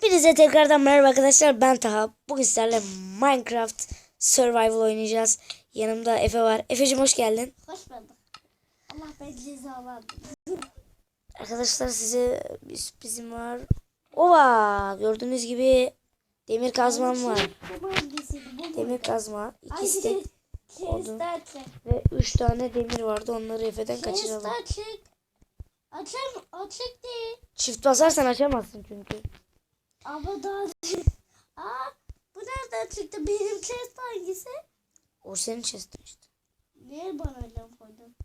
Hepinize tekrardan merhaba arkadaşlar. Ben Taha. Bugün sizlerle Minecraft Survival oynayacağız. Yanımda Efe var. Efe'cim hoş geldin. Hoş bulduk. Allah ben cezalandım. Arkadaşlar size bir sürprizim var. Ova! Gördüğünüz gibi demir kazmam var. Mu? Demir kazma. İkisi de odun. chest'ten çık. ve 3 tane demir vardı. Onları Efe'den kaçıralım. Chest'ten çık. Açam, açık değil. Çift basarsan açamazsın çünkü. Ama daha Aa, bu nereden çıktı? Benim chest hangisi? O senin chest'in işte. Niye bana öyle koydun?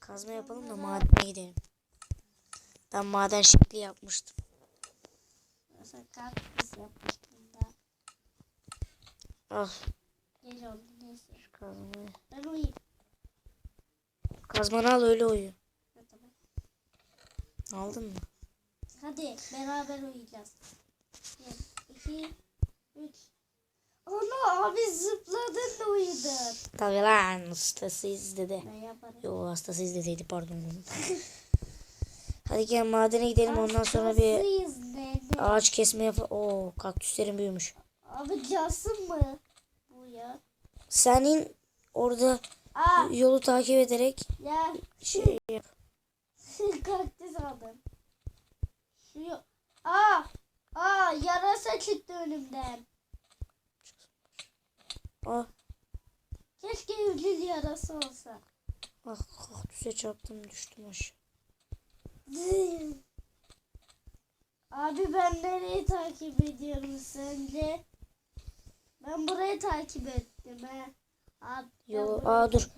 Kazma yapalım da madene gidelim. Ben maden şekli yapmıştım. Mesela kaktüs yapmıştım da. Al Gel oldu neyse. şu kazmayı. Ben uyuyayım. Kazmanı al öyle uyu. Aldın mı? Hadi beraber uyuyacağız. Bir, iki, üç. Ana abi zıpladın da uyudun. Tabii lan hastasıyız dedi. Ne yaparım? Yo hastasıyız dediydi pardon. Hadi gel madene gidelim ondan sonra bir ağaç kesme yap. Oo kaktüslerin büyümüş. Abi cansın mı? Bu ya. Senin orada Aa yolu takip ederek ya şey yap. kaktüs aldım. Şu Aa aa yarasa çıktı önümden. Ah, Keşke evcil yarası olsa. ah kaktüse çarptım düştüm aşağı. Abi ben nereyi takip ediyorum sence? Ben burayı takip ettim he. Abi, Yo, aa, dur.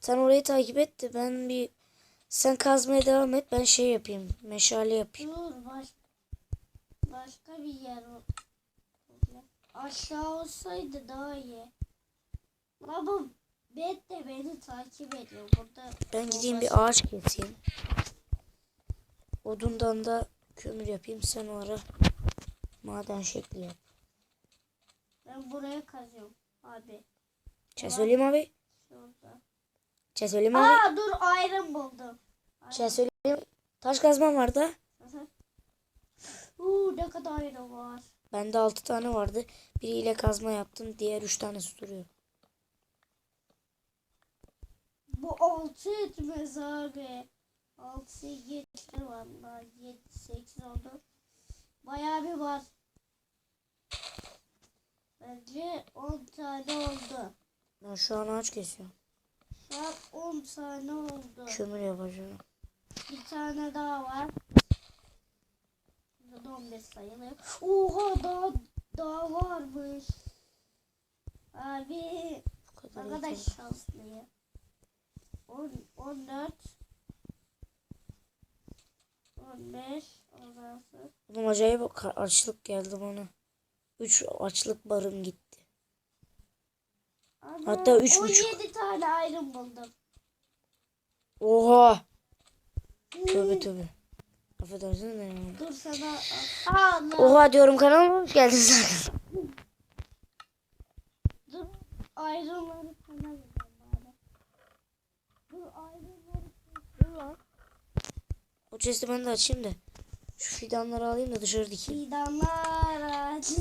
Sen orayı takip et de ben bir sen kazmaya devam et ben şey yapayım meşale yapayım. Dur baş, başka bir yer. Aşağı olsaydı daha iyi. Baba Bet de beni takip ediyor burada. Ben gideyim bir ağaç keseyim. Odundan da kömür yapayım sen o ara maden şekli yap. Ben buraya kazıyorum abi. Şey söyleyeyim abi. Şurada. Şey söyleyeyim abi. Aa dur iron buldum. Şey söyleyeyim. Taş kazmam var da. Uuu ne kadar iron var. Bende 6 tane vardı. Biriyle kazma yaptım. Diğer 3 tanesi duruyor. Bu altı etmez abi. Altı geçti valla. Yedi sekiz oldu. Bayağı bir var. Bence on tane oldu. Ben şu an ağaç kesiyorum. Şu an on tane oldu. Kömür yapacağım. Bir tane daha var. Burada da 15 sayılıyor. Oha daha daha varmış. Abi Bu ne kadar şanslıyım. 10 14 15 16 Oğlum acayip açlık geldi bana. 3 açlık barım gitti. Ana, Hatta üç buçuk. 17 tane ayrım buldum. Oha. Tövbe tövbe. Affedersin de yani. Dur sana. Allah. Oha diyorum kanalıma hoş geldin zaten. Dur vereceğim bari. Dur ayrımları dur lan. O chest'i ben de açayım da. Şu fidanları alayım da dışarı dikeyim. Fidanlar ağacı.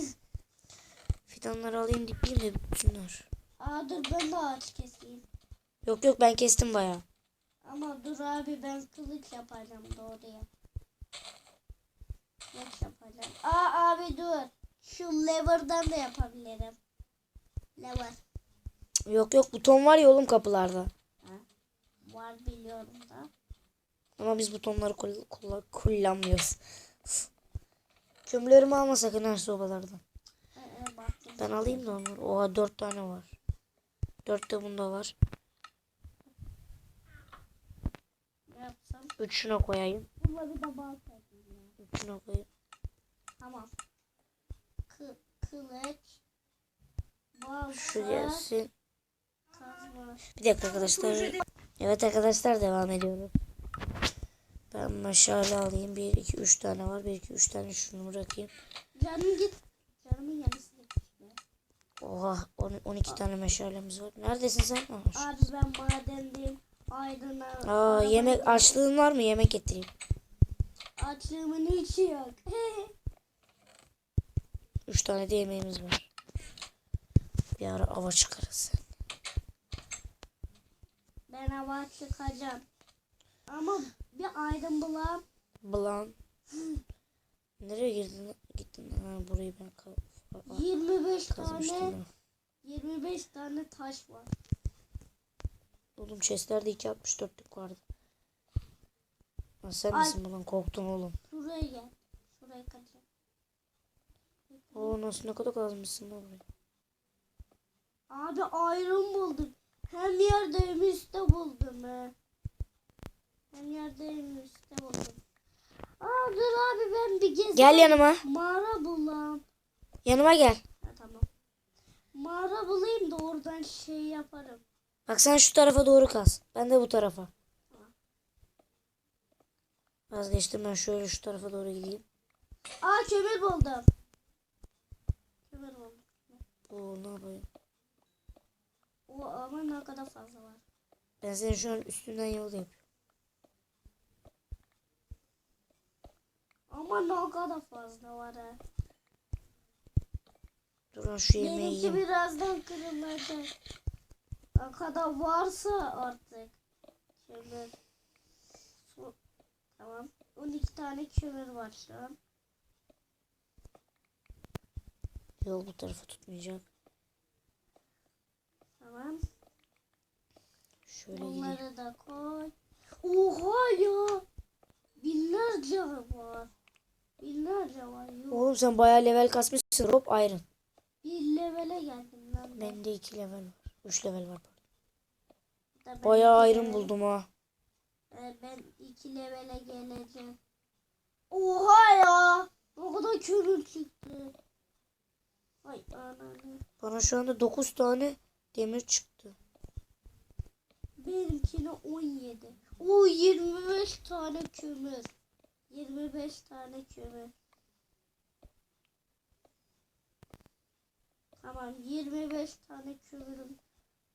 Fidanları alayım dikeyim de bitsinler. Aa dur ben de ağaç keseyim. Yok yok ben kestim bayağı. Ama dur abi ben kılıç yapacağım doğruya. Kılıç yapacağım. Aa abi dur. Şu lever'dan da yapabilirim. Lever. Yok yok buton var ya oğlum kapılarda. Var biliyorum da. Ama biz butonları kul- kul- kullanmıyoruz. Kömürlerimi alma sakın her sobalardan. Ee. Ben alayım da onları. Oha dört tane var. Dört de bunda var. Ne Üçüne koyayım. Bunları da ya. Üçüne koyayım. Tamam. Kı kılıç. Balta. Şu gelsin. Kazma. Bir dakika arkadaşlar. Evet arkadaşlar devam ediyoruz. Ben meşale alayım. 1, 2, 3 tane var. 1, 2, 3 tane şunu bırakayım. Canım git. Canımın yarısı. Oha on- 12 tane meşalemiz var. Neredesin sen? Abi ben madendeyim. Aydın'a. Aa, yemek açlığın var mı? Yemek getireyim. Açlığımın hiç yok. Üç tane de yemeğimiz var. Bir ara ava çıkarız. ben hava çıkacağım. Ama bir aydın bulam. Blan. Nereye girdin? Gittin. Ha, burayı ben ka- Aa, 25 kazmıştım. tane ya. 25 tane taş var. Oğlum chestlerde 2.64'lük vardı. Ha, sen Ay. misin bundan korktun oğlum? Şuraya gel. Şuraya kaçacağım. Oo nasıl ne kadar kazmışsın lan burayı. Abi ayrım buldum. Hem yerde hem üstte buldum he. Hem yerde hem üstte buldum. Aa dur abi ben bir gezeyim. Gel yanıma. Mağara bulam. Yanıma gel. Ha, tamam. Mağara bulayım da oradan şey yaparım. Bak sen şu tarafa doğru kaz. Ben de bu tarafa. Vazgeçtim ben şöyle şu tarafa doğru gideyim. Aa kömür buldum. Kömür buldum. Oo ne yapayım? O ama ne kadar fazla var. Ben senin şu an üstünden yol yapıyorum. Ama ne kadar fazla var ha. Dur şu yemeği Benimki yiyeyim. birazdan kırılacak. Ne kadar varsa artık. Kömür. Su. Tamam. 12 tane kömür var şu an. Yol bu tarafa tutmayacak. Tamam. Şöyle gideyim. Bunları da koy. Oha ya. Binlerce var. Binlerce var. Yok. Oğlum sen bayağı level kasmışsın. Hop iron. Bir levele geldim lan. ben. Bende 2 level var. 3 level var. Da ben Bayağı level- buldum ha. Ben iki levele geleceğim. Oha ya. O kadar kömür çıktı. Ay ananı. Bana şu anda 9 tane demir çıktı. Benimkine 17. O 25 tane kömür. 25 tane kömür. Tamam 25 tane kömürüm.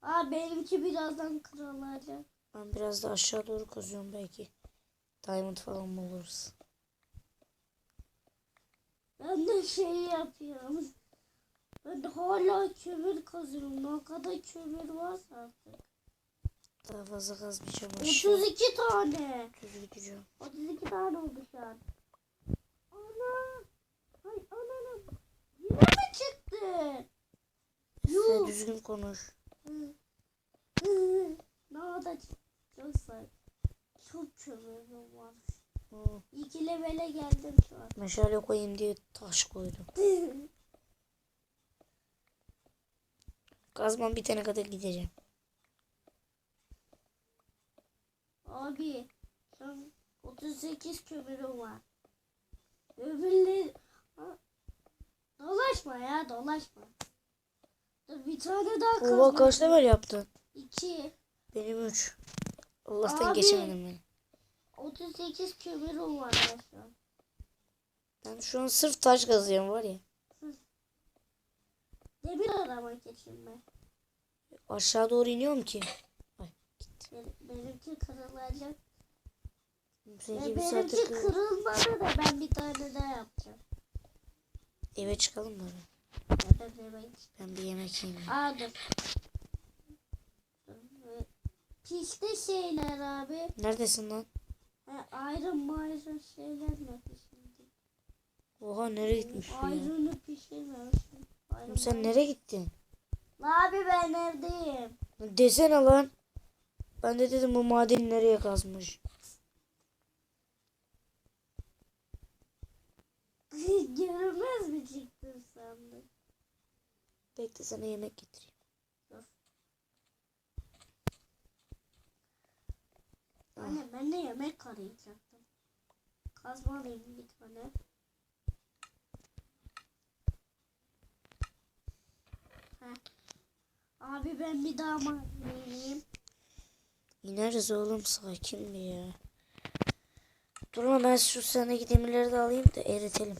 Aa benimki birazdan kırılacak. Ben biraz da aşağı doğru kazıyorum belki. Diamond falan buluruz. Ben de şey yapıyorum. Ben hala kömür kazıyorum. Ne kadar kömür varsa artık. Daha fazla kazmayacağım aşağı. 32 tane. Düz gideceğim. 32 tane oldu şu an. Ana. Ay ananı. Yine mi çıktı? Yuh. düzgün konuş. Ne kadar çok say. Çok kömürüm var. Oo, İki levele geldim şu an. meşale koyayım diye taş koydum. Kazmam bitene kadar gideceğim. Abi an 38 kömürüm var. Öbürleri... Dolaşma ya dolaşma. Bir tane daha Oha kazmam. kaç level yaptın? 2. Benim 3. Allah'tan Abi. geçemedim ben. 38 kömürüm var şu an. Ben şu an sırf taş kazıyorum var ya. Demir aramak için mi? Aşağı doğru iniyorum ki. Benim, benimki kırılacak. Benimki kır- kırılmadı da ben bir tane daha yapacağım. Eve çıkalım bari. Ben bir yemek yiyeyim. Aa dur. Pişti şeyler abi. Neredesin lan? Ha, ayrı mayrı şeyler mi pişirdi? Oha nereye gitmiş bu ya? Ayrını Oğlum sen mayrı. nereye gittin? Abi ben evdeyim. Desene lan. Ben de dedim bu madeni nereye kazmış. Görünmez mi çıktın sandım? Bekle sana yemek getireyim. Anne ben de yemek arayacaktım. Kazma alayım bir tane. Heh. Abi ben bir daha madeneyim. İneriz oğlum sakin bir ya. Dur lan ben şu sendeki demirleri de alayım da eritelim.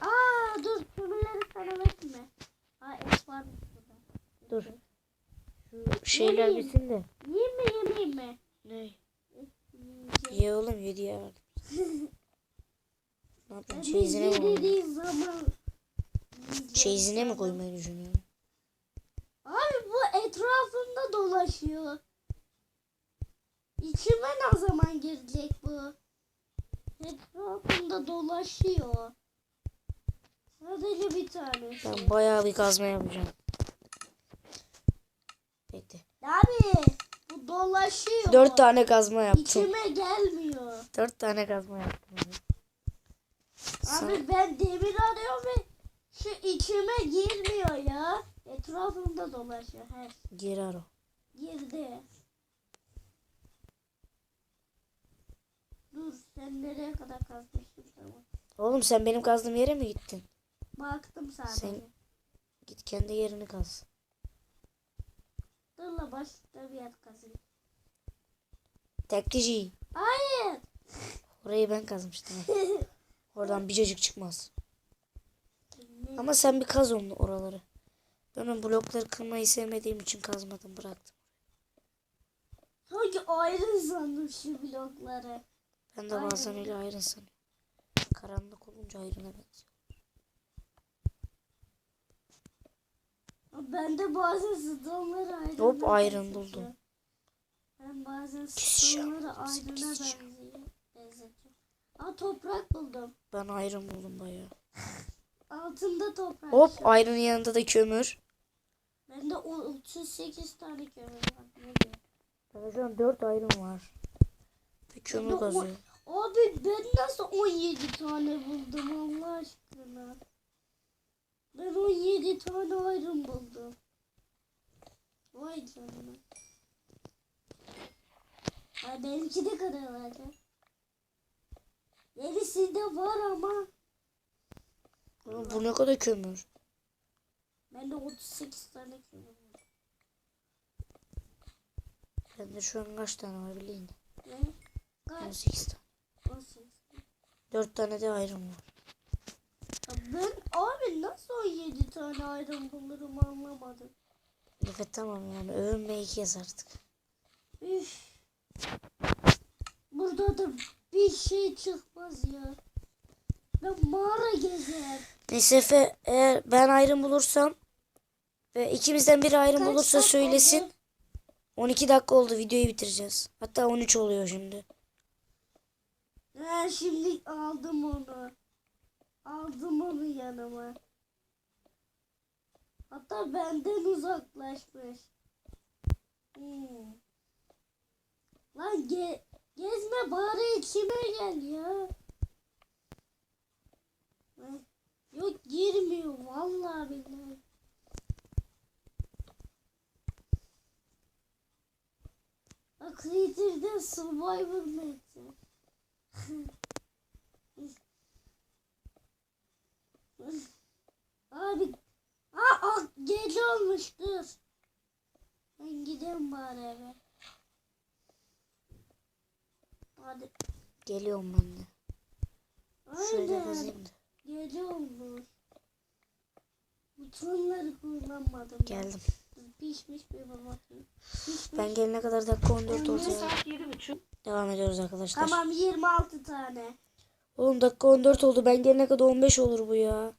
Aa dur sana verme. Aa et var burada. Dur. Şu şeyler Yemeyeyim. bitsin de. Yiyeyim mi yemeyeyim mi? Ne? Ye oğlum yedi ya. ne? Ben Çeyizine mi koymayı? yediğim zaman. Çeyizine mi koymayı düşünüyorsun? Abi bu etrafımda dolaşıyor. İçime ne zaman girecek bu? Etrafımda dolaşıyor. Sadece bir tanesi. Ben bayağı bir kazma yapacağım. Bekle. Abi bu dolaşıyor. Dört tane kazma yaptım. İçime gelmiyor. Dört tane kazma yaptım. Sen- Abi ben demir arıyorum ve şu içime girmiyor ya. Etrafımda dolaşıyor. Her Geri ara. girdi. Dur sen nereye kadar kazmıştın tamam. Oğlum sen benim kazdığım yere mi gittin? Baktım sadece. Sen- Git kendi yerini kaz. Dur la başka bir yer kazayım. Teklici. Hayır. Orayı ben kazmıştım. Oradan bir cacık çıkmaz. Ama sen bir kaz onu oraları. Ben o blokları kırmayı sevmediğim için kazmadım bıraktım. Sanki ayrı sandım şu blokları. Ben de bazen öyle ayrın sanıyorum. Karanlık olunca ayrına benziyor. Ben de bazen stonları ayrına Hop, benzetiyorum. buldum. Ben bazen stonları ayrına benziyor. Aa toprak buldum. Ben ayrın buldum bayağı. Altında toprak. Hop şu. ayrının yanında da kömür. Bende o 38 tane kömür var. Ne diyor? Bende an 4 ayrım var. Ve kömür Bende kazıyor. Abi ben nasıl 17 tane buldum Allah aşkına. Ben 17 tane ayrım buldum. Vay canına. Ay benimki de kadar vardı. Gerisi de var ama Oğlum bu ne kadar kömür. bende 38 tane kömür var. Bende şu an kaç tane var bileyim. Ne? Kaç? 18 tane. 18. 4 tane de ayrım var. Ben abi nasıl 17 tane ayrım bulurum anlamadım. Evet tamam yani övünmeyi kes artık. Üf. Burada da bir şey çıkmaz ya. Ben mağara gezer. Neyse Efe eğer ben ayrım bulursam ve ikimizden biri ayrım Kaç bulursa dakika söylesin. oldu? 12 dakika oldu videoyu bitireceğiz. Hatta 13 oluyor şimdi. Ha, şimdi aldım onu. Aldım onu yanıma. Hatta benden uzaklaşmış. Hmm. Lan ge gezme bari içime gel ya. Yok girmiyor vallahi billahi. Creator'da Survivor Mate. Abi. Aa, aa gece olmuş dur. Ben bari eve. Hadi. Geliyorum ben de. Şöyle kazayım da. Gece olmuş. Butonları kullanmadım. ben. Geldim. Pişmiş bir. Pişmiş. Ben gelene kadar dakika 14 oldu. ya. Saat yedi buçuk. Devam ediyoruz arkadaşlar. Tamam 26 tane. Oğlum dakika 14 oldu. Ben gelene kadar 15 olur bu ya.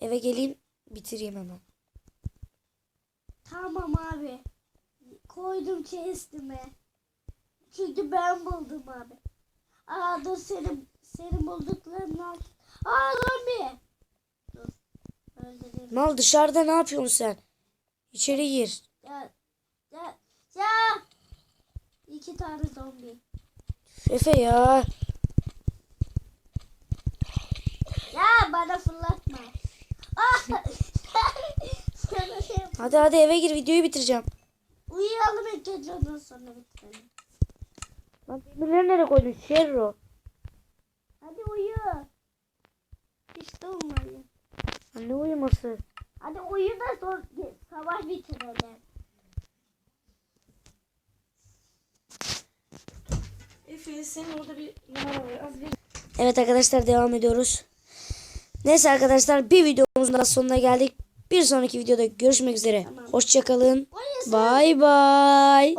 Eve geleyim bitireyim hemen. Tamam abi. Koydum chest'ime. Çünkü ben buldum abi. Aa dur senin senin buldukların alt. Aa zombi. Dur. Öldüreyim. Mal dışarıda ne yapıyorsun sen? İçeri gir. Ya. Ya. Ya. İki tane zombi. Efe ya. Ya bana fırlatma. Ah. Hadi hadi eve gir videoyu bitireceğim. Uyuyalım ilk gece ondan sonra bitirelim. Lan demirleri nereye koydun? Şerro. Hadi uyu. İşte olmayı. Lan ne uyuması? Hadi uyu da sonra sabah bitirelim. Efe senin orada bir numara var. Az bir Evet arkadaşlar devam ediyoruz. Neyse arkadaşlar bir videomuzun daha sonuna geldik. Bir sonraki videoda görüşmek üzere. Tamam. Hoşçakalın. Bay bay.